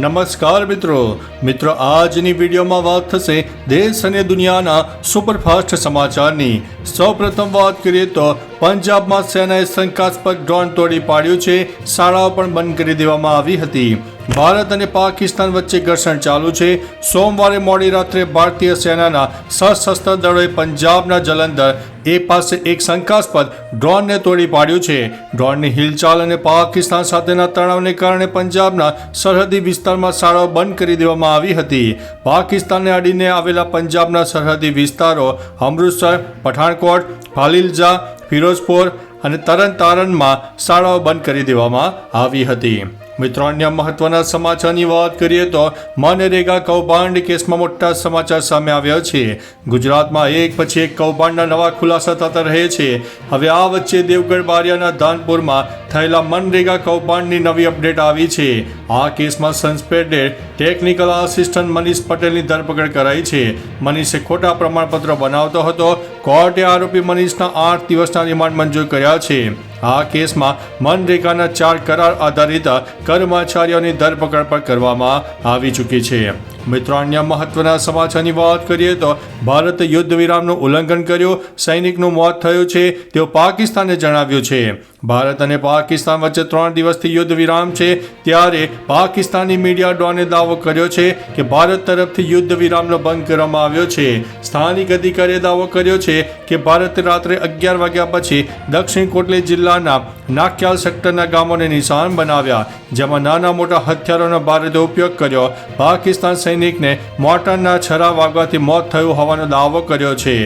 નમસ્કાર મિત્રો. મિત્રો, આજની વિડીયોમાં વાત થશે દેશ અને દુનિયાના સુપરફાસ્ટ સમાચારની. સૌપ્રથમ વાત કરીએ તો પંજાબમાં સેનાએ શંકાસ્પદ ડ્રોન તોડી પાડ્યું છે. શાળાઓ પણ બંધ કરી દેવામાં આવી હતી. ભારત અને પાકિસ્તાન વચ્ચે ઘર્ષણ ચાલુ છે. સોમવારે મોડી રાત્રે ભારતીય સેનાના સશસ્ત્ર દળોએ પંજાબના જલંધર એ પાસે એક શંકાસ્પદ ડ્રોનને તોડી પાડ્યું છે. ડ્રોનની હિલચાલ અને પાકિસ્તાન સાથેના તણાવને કારણે પંજાબના સરહદી વિસ્તારમાં શાળાઓ બંધ કરી દેવામાં આવી હતી. પાકિસ્તાનને અડીને આવેલા પંજાબના સરહદી વિસ્તારો અમૃતસર, પઠાણકોટ ફાલિલજા ફિરોઝપુર અને તરન તારનમાં શાળાઓ બંધ કરી દેવામાં આવી હતી. મિત્રો અન્ય મહત્વના સમાચારની વાત કરીએ તો મનરેગા કૌભાંડ કેસમાં મોટા સમાચાર સામે આવ્યા છે. ગુજરાતમાં એક પછી એક કૌભાંડના નવા ખુલાસા થતા રહે છે. હવે આ વચ્ચે દેવગઢ બારિયાના ધાનપુરમાં થયેલા મનરેગા કૌભાંડની નવી અપડેટ આવી છે. આ કેસમાં સસ્પેન્ડેડ ટેકનિકલ આસિસ્ટન્ટ મનીષ પટેલની ધરપકડ કરાઈ છે. મનીષે ખોટા પ્રમાણપત્ર બનાવતો હતો. કોર્ટે આરોપી મનીષના આઠ દિવસના રિમાન્ડ મંજૂર કર્યા છે. આ કેસમાં મનરેગાના ચાર કરાર આધારિત કર્મચારીઓની ધરપકડ પણ કરવામાં આવી ચૂકી છે. મિત્રો, અન્ય મહત્વના સમાચારની વાત કરીએ તો ભારતે યુદ્ધ વિરામનું ઉલ્લંઘન કર્યું, સૈનિકનું મોત થયું છે, તેવું પાકિસ્તાને જણાવ્યું છે. ભારત અને પાકિસ્તાન વચ્ચે ત્રણ દિવસથી યુદ્ધ વિરામ છે, ત્યારે પાકિસ્તાની મીડિયા ડોને દાવો કર્યો છે કે ભારત તરફથી યુદ્ધ વિરામનો ભંગ કરવામાં આવ્યો છે. સ્થાનિક અધિકારીએ દાવો કર્યો છે કે ભારતે રાત્રે અગિયાર વાગ્યા પછી દક્ષિણ કોટલી જિલ્લાના નાખ્યાલ સેક્ટરના ગામોને નિશાન બનાવ્યા, જેમાં નાના મોટા હથિયારોનો ભારતે ઉપયોગ કર્યો. પાકિસ્તાન સૈનિકને મોટરના છરા વાગવાથી મોત થયું હોવાનો દાવો કર્યો છે.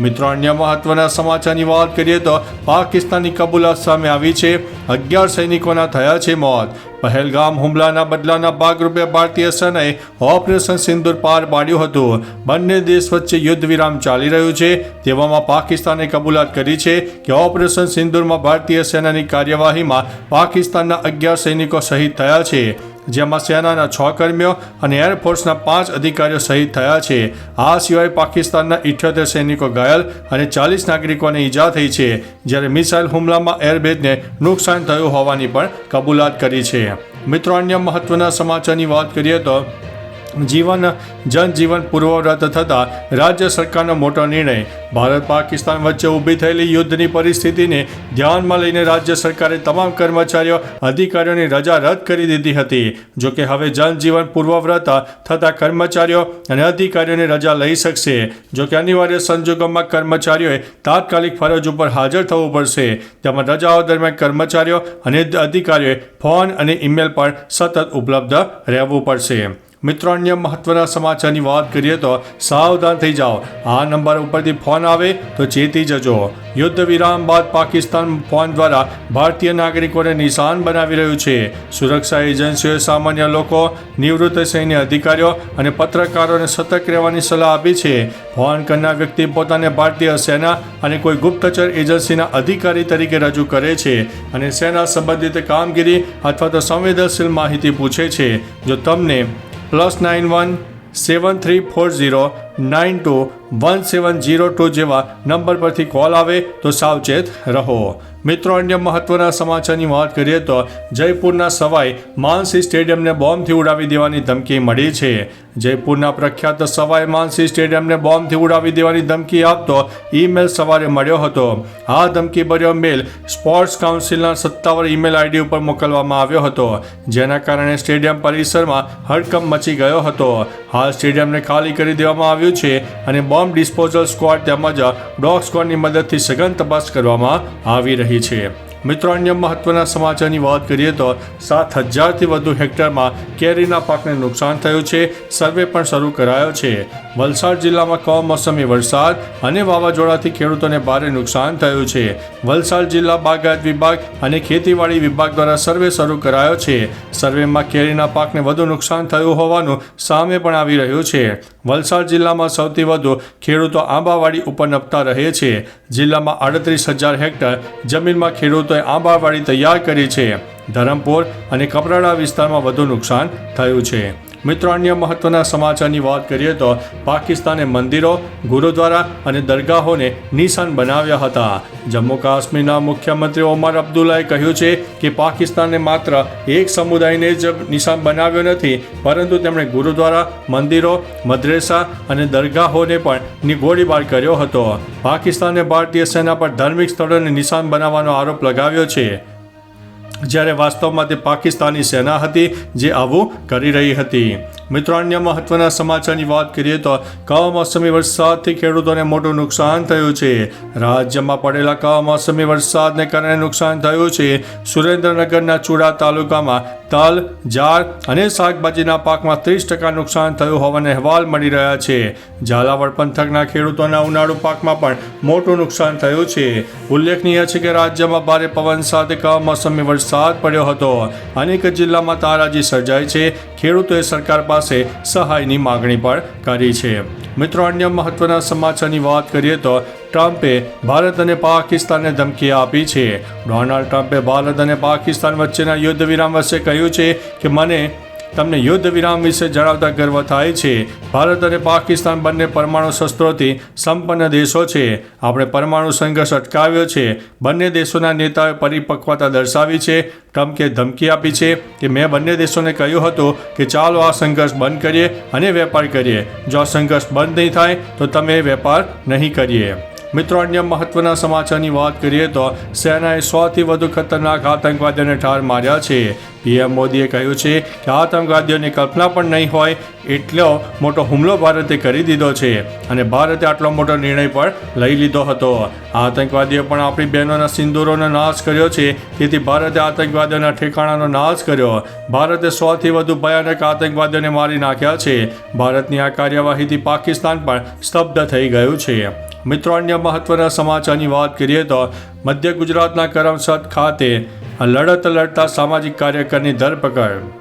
મિત્રો, અન્ય મહત્વના સમાચારની વાત કરીએ તો પાકિસ્તાની કબૂલાત સામે આવી છે. અગિયાર સૈનિકોના થયા છે મોત. પહેલગામ હુમલાના બદલાના ભાગરૂપે ભારતીય સેનાએ ઓપરેશન સિંદુર પાર પાડ્યું હતું. બંને દેશ વચ્ચે યુદ્ધ વિરામ ચાલી રહ્યું છે. તેવામાં પાકિસ્તાને કબૂલાત કરી છે કે ઓપરેશન સિંદુરમાં ભારતીય સેનાની કાર્યવાહીમાં પાકિસ્તાનના અગિયાર સૈનિકો શહીદ થયા છે. જેમાં સેનાના છ કર્મીઓ અને એરફોર્સના પાંચ અધિકારીઓ શહીદ થયા છે. આ સિવાય પાકિસ્તાનના ઇઠ્યોતેર સૈનિકો ઘાયલ અને ચાલીસ નાગરિકોને ઈજા થઈ છે. જ્યારે મિસાઇલ હુમલામાં એરબેઝને નુકસાન થયું હોવાની પણ કબૂલાત કરી છે. મિત્રો, અન્ય મહત્વના સમાચારની વાત કરીએ તો જીવન, જનજીવન પૂર્વવ્રત થતાં રાજ્ય સરકારનો મોટો નિર્ણય. ભારત પાકિસ્તાન વચ્ચે ઊભી થયેલી યુદ્ધની પરિસ્થિતિને ધ્યાનમાં લઈને રાજ્ય સરકારે તમામ કર્મચારીઓ, અધિકારીઓની રજા રદ કરી દીધી હતી. જો કે હવે જનજીવન પૂર્વવ્રત થતા કર્મચારીઓ અને અધિકારીઓની રજા લઈ શકશે. જો કે અનિવાર્ય સંજોગોમાં કર્મચારીઓએ તાત્કાલિક ફરજ ઉપર હાજર થવું પડશે. તેમજ રજાઓ દરમિયાન કર્મચારીઓ અને અધિકારીઓએ ફોન અને ઈમેલ પર સતત ઉપલબ્ધ રહેવું પડશે. મિત્રો અન્ય મહત્વના સમાચારની વાત કરીએ તો સાવધાન થઈ જાઓ. આ નંબર ઉપરથી ફોન આવે તો ચેતી જજો. યુદ્ધ વિરામ બાદ પાકિસ્તાન ફોન દ્વારા ભારતીય નાગરિકોને નિશાન બનાવી રહ્યું છે. સુરક્ષા એજન્સીઓએ સામાન્ય લોકો, નિવૃત્ત સૈન્ય અધિકારીઓ અને પત્રકારોને સતર્ક રહેવાની સલાહ આપી છે. ફોન કરનાર વ્યક્તિ પોતાને ભારતીય સેના અને કોઈ ગુપ્તચર એજન્સીના અધિકારી તરીકે રજૂ કરે છે અને સેના સંબંધિત કામગીરી અથવા તો સંવેદનશીલ માહિતી પૂછે છે. જો તમને plus nine one seven three four zero nine two one seven zero two જેવા નંબર પરથી કોલ આવે તો સાવચેત રહો મિત્રો અન્ય મહત્વના સમાચારની વાત કરીએ તો જયપુરના સવાઈ માનસી સ્ટેડિયમને બોમ્બથી ઉડાવી દેવાની ધમકી મળી છે જયપુરના પ્રખ્યાત સવાઈ માનસી સ્ટેડિયમને બોમ્બથી ઉડાવી દેવાની ધમકી આપતો ઈમેલ સવારે મળ્યો હતો આ ધમકી ભર્યો મેલ સ્પોર્ટ્સ કાઉન્સિલના સત્તાવાર ઈમેલ આઈડી ઉપર મોકલવામાં આવ્યો હતો જેના કારણે સ્ટેડિયમ પરિસરમાં હડકંપ મચી ગયો હતો હાલ સ્ટેડિયમને ખાલી કરી દેવામાં આવ્યું છે અને બોમ્બ ડિસ્પોઝલ સ્ક્વોડ તેમજ ડોગ સ્ક્વોડની મદદથી સઘન તપાસ કરવામાં આવી રહી છે. મિત્રો, અન્ય મહત્વના સમાચારની વાત કરીએ તો સાત હજારથી વધુ હેક્ટરમાં કેરીના પાકને નુકસાન થયું છે. સર્વે પણ શરૂ કરાયો છે. વલસાડ જિલ્લામાં કમોસમી વરસાદ અને વાવાઝોડાથી ખેડૂતોને ભારે નુકસાન થયું છે. વલસાડ જિલ્લા બાગાયત વિભાગ અને ખેતીવાડી વિભાગ દ્વારા સર્વે શરૂ કરાયો છે. સર્વેમાં કેરીના પાકને વધુ નુકસાન થયું હોવાનું સામે પણ આવી રહ્યું છે. વલસાડ જિલ્લામાં સૌથી વધુ ખેડૂતો આંબાવાડી ઉપર નપતા રહે છે. જિલ્લામાં આડત્રીસ હજાર હેક્ટર જમીનમાં ખેડૂતોએ આંબાવાડી તૈયાર કરી છે. ધરમપુર અને કપરાડા વિસ્તારમાં વધુ નુકસાન થયું છે. મિત્રો, અન્ય મહત્વના સમાચારની વાત કરીએ તો પાકિસ્તાને મંદિરો, ગુરુદ્વારા અને દરગાહોને નિશાન બનાવ્યા હતા. જમ્મુ કાશ્મીરના મુખ્યમંત્રી ઓમર અબ્દુલ્લાએ કહ્યું છે કે પાકિસ્તાને માત્ર એક સમુદાયને જ નિશાન બનાવ્યો નથી, પરંતુ તેમણે ગુરુદ્વારા, મંદિરો, મદ્રેસા અને દરગાહોને પણ ગોળીબાર કર્યો હતો. પાકિસ્તાને ભારતીય સેના પર ધાર્મિક સ્થળોને નિશાન બનાવવાનો આરોપ લગાવ્યો છે. જ્યારે વાસ્તવમાં તે પાકિસ્તાની સેના હતી જે આવું કરી રહી હતી. મિત્રો, અન્ય મહત્વના સમાચારની વાત કરીએ તો કમોસમી વરસાદથી ખેડૂતોને મોટું નુકસાન થયું છે. રાજ્યમાં પડેલા કમોસમી વરસાદને કારણે નુકસાન થયું છે. સુરેન્દ્રનગરના ચુડા તાલુકામાં તલ જાર અને શાકભાજીના પાકમાં ત્રીસ ટકા નુકસાન થયું હોવાના અહેવાલ મળી રહ્યા છે. ઝાલાવાડ પંથકના ખેડૂતોના ઉનાળુ પાકમાં પણ મોટું નુકસાન થયું છે. ઉલ્લેખનીય છે કે રાજ્યમાં ભારે પવન સાથે કમોસમી વરસાદ પડ્યો હતો. અનેક જિલ્લામાં તારાજી સર્જાઈ છે. ખેડૂતોએ સરકાર પાસે સહાયની માગણી પણ કરી છે. મિત્રો, અન્ય મહત્વના સમાચારની વાત કરીએ તો ટ્રમ્પે ભારત અને પાકિસ્તાનને ધમકી આપી છે. ડોનાલ્ડ ટ્રમ્પે ભારત અને પાકિસ્તાન વચ્ચેના યુદ્ધ વિરામ વચ્ચે કહ્યું છે કે મને તમને યુદ્ધ વિરામ વિશે જણાવતા ગર્વ થાય છે. ભારત અને પાકિસ્તાન બંને પરમાણુ શસ્ત્રોથી સંપન્ન દેશો છે. આપણે પરમાણુ સંઘર્ષ અટકાવ્યો છે. બંને દેશોના નેતાઓએ પરિપક્વતા દર્શાવી છે. ટ્રમ્પે ધમકી આપી છે કે મેં બંને દેશોને કહ્યું હતું કે ચાલો આ સંઘર્ષ બંધ કરીએ અને વેપાર કરીએ. જો આ સંઘર્ષ બંધ નહીં થાય તો તમે વેપાર નહીં કરીએ. મિત્રો, અન્ય મહત્વના સમાચારની વાત કરીએ તો સેનાએ સોથી વધુ ખતરનાક આતંકવાદીઓને ઠાર માર્યા છે. પીએમ મોદીએ કહ્યું છે કે આતંકવાદીઓની કલ્પના પણ નહીં હોય એટલો મોટો હુમલો ભારતે કરી દીધો છે અને ભારતે આટલો મોટો નિર્ણય પણ લઈ લીધો હતો. આતંકવાદીઓ પણ આપણી બહેનોના સિંદૂરોનો નાશ કર્યો છે. તેથી ભારતે આતંકવાદીઓના ઠેકાણાનો નાશ કર્યો. ભારતે સોથી વધુ ભયાનક આતંકવાદીઓને મારી નાખ્યા છે. ભારતની આ કાર્યવાહીથી પાકિસ્તાન પણ સ્તબ્ધ થઈ ગયું છે. મિત્રો, અન્ય મહત્વના સમાચારની વાત કરીએ તો મધ્ય ગુજરાતના કરમસદ ખાતે લડત લડતા સામાજિક કાર્યકરની ધરપકડ.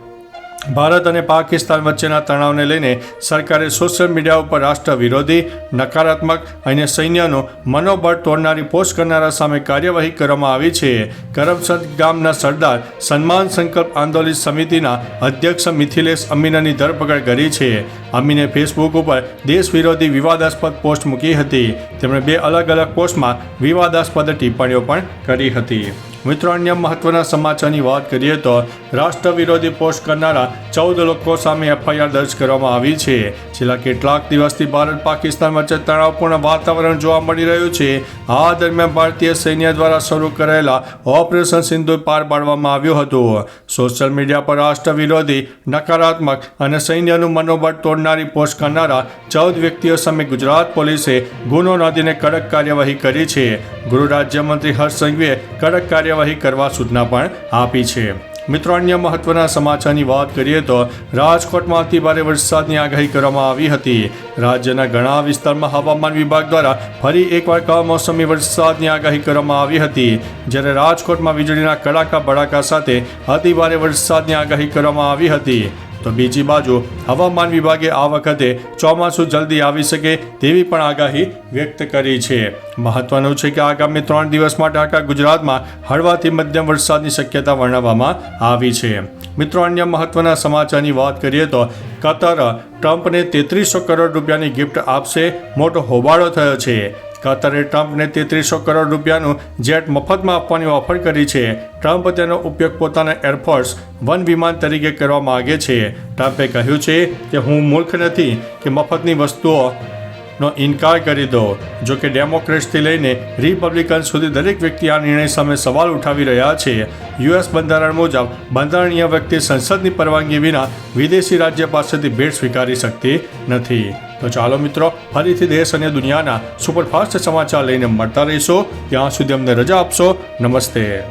ભારત અને પાકિસ્તાન વચ્ચેના તણાવને લઈને સરકારે સોશિયલ મીડિયા ઉપર રાષ્ટ્ર વિરોધી નકારાત્મક અને સૈન્યનો મનોબળ તોડનારી પોસ્ટ કરનારા સામે કાર્યવાહી કરવામાં આવી છે. કરમસદ ગામના સરદાર સન્માન સંકલ્પ આંદોલન સમિતિના અધ્યક્ષ મિથિલેશ અમીનાની ધરપકડ કરી છે. અમીને ફેસબુક ઉપર દેશ વિરોધી વિવાદાસ્પદ પોસ્ટ મૂકી હતી. તેમણે બે અલગ અલગ પોસ્ટમાં વિવાદાસ્પદ ટિપ્પણીઓ પણ કરી હતી. મિત્રો, અન્ય મહત્વના સમાચારની વાત કરીએ તો રાષ્ટ્ર વિરોધી પોસ્ટ કરનારા ચૌદ લોકો સામે એફઆઈઆર દર્જ કરવામાં આવી છે. છેલ્લા કેટલાક દિવસથી ભારત પાકિસ્તાન વચ્ચે તણાવપૂર્ણ વાતાવરણ જોવા મળી રહ્યું છે. આ દરમિયાન ભારતીય સૈન્ય દ્વારા શરૂ કરાયેલા ઓપરેશન સિંધુ પાર પાડવામાં આવ્યું હતું. સોશિયલ મીડિયા પર રાષ્ટ્ર વિરોધી નકારાત્મક અને સૈન્યનું મનોબળ તોડનારી પોસ્ટ કરનારા ચૌદ વ્યક્તિઓ સામે ગુજરાત પોલીસે ગુનો નોંધીને કડક કાર્યવાહી કરી છે. ગૃહ રાજ્યમંત્રી હર્ષ સંઘવીએ કડક કાર્યવાહી કરવા સૂચના પણ આપી છે. મિત્રો, અન્ય મહત્વના સમાચારની વાત કરીએ તો રાજકોટમાં અતિભારે વરસાદની આગાહી કરવામાં આવી હતી. રાજ્યના ઘણા વિસ્તારમાં હવામાન વિભાગ દ્વારા ફરી એકવાર કમોસમી વરસાદની આગાહી કરવામાં આવી હતી. જ્યારે રાજકોટમાં વીજળીના કડાકા ભડાકા સાથે અતિભારે વરસાદની આગાહી કરવામાં આવી હતી. તો બીજી બાજુ, હવામાન વિભાગે આ વખતે ચોમાસું જલ્દી આવી શકે તેવી પણ આગાહી વ્યક્ત કરી છે. મહત્વનું છે કે આગામી ત્રણ દિવસ માટે આખા ગુજરાતમાં હળવાથી મધ્યમ વરસાદની શક્યતા વર્ણવવામાં આવી છે. મિત્રો, અન્ય મહત્વના સમાચારની વાત કરીએ તો કતર ટ્રમ્પને તેત્રીસો કરોડ રૂપિયાની ગિફ્ટ આપશે, મોટો હોબાળો થયો છે. કતરે ટ્રમ્પને તેત્રીસો કરોડ રૂપિયાનું જેટ મફતમાં આપવાની ઓફર કરી છે. ટ્રમ્પ તેનો ઉપયોગ પોતાના એરફોર્સ વન વિમાન તરીકે કરવા માગે છે. ટ્રમ્પે કહ્યું છે કે હું મૂર્ખ નથી કે મફતની વસ્તુઓ નો ઇનકાર કરી દો. જો કે ડેમોક્રેટ્સથી લઈને રિપબ્લિકન સુધી દરેક વ્યક્તિ આ નિર્ણય સામે સવાલ ઉઠાવી રહ્યા છે. યુએસ બંધારણ મુજબ બંધારણીય વ્યક્તિ સંસદની પરવાનગી વિના વિદેશી રાજ્ય પાસેથી ભેટ સ્વીકારી શકતી નથી. તો ચાલો મિત્રો, ફરીથી દેશ અને દુનિયાના સુપરફાસ્ટ સમાચાર લઈને મળતા રહીશો. ત્યાં સુધી અમને રજા આપશો. નમસ્તે.